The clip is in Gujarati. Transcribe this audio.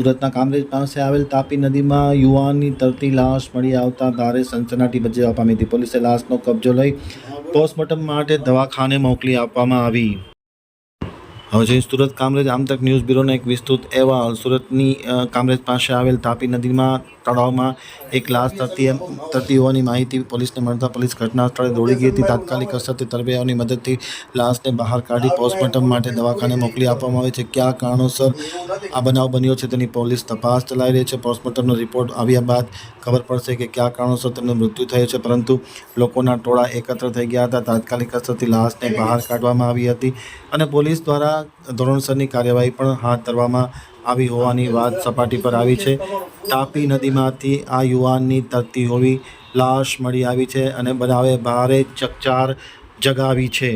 સુરતના કામરેજ પાસે આવેલ તાપી નદીમાં યુવાનની તરતી લાશ મળી આવતા ભારે સનસનાટી મચવા પામી હતી પોલીસે લાશનો કબજો લઈ પોસ્ટમોર્ટમ માટે દવાખાને મોકલી આપવામાં આવી. હવે જોઈએ સુરત કામરેજ આમતક ન્યૂઝ બ્યુરોનો એક વિસ્તૃત અહેવાલ. સુરતની કામરેજ પાસે આવેલ તાપી નદીમાં, તળાવમાં એક લાશ તરતી તરતી હોવાની માહિતી પોલીસને મળતા પોલીસ ઘટના સ્થળે દોડી ગઈ હતી. તાત્કાલિક અસરથી તરવૈયાઓની મદદથી લાશને બહાર કાઢી પોસ્ટમોર્ટમ માટે દવાખાને મોકલી આપવામાં આવી છે. કયા કારણોસર આ બનાવ બન્યો છે તેની પોલીસ તપાસ ચલાવી રહી છે. પોસ્ટમોર્ટમનો રિપોર્ટ આવ્યા બાદ ખબર પડશે કે કયા કારણોસર તેમનું મૃત્યુ થયું છે. પરંતુ લોકોના ટોળા એકત્ર થઈ ગયા હતા. તાત્કાલિક અસરથી લાશને બહાર કાઢવામાં આવી હતી અને પોલીસ દ્વારા ધોરણસરની કાર્યવાહી પણ હાથ ધરવામાં આવી હોવાની વાત સપાટી પર આવી છે. તાપી નદીમાંથી આ યુવાનની તરતી હોવી લાશ મળી આવી છે અને બનાવે ભારે ચકચાર જગાવી છે.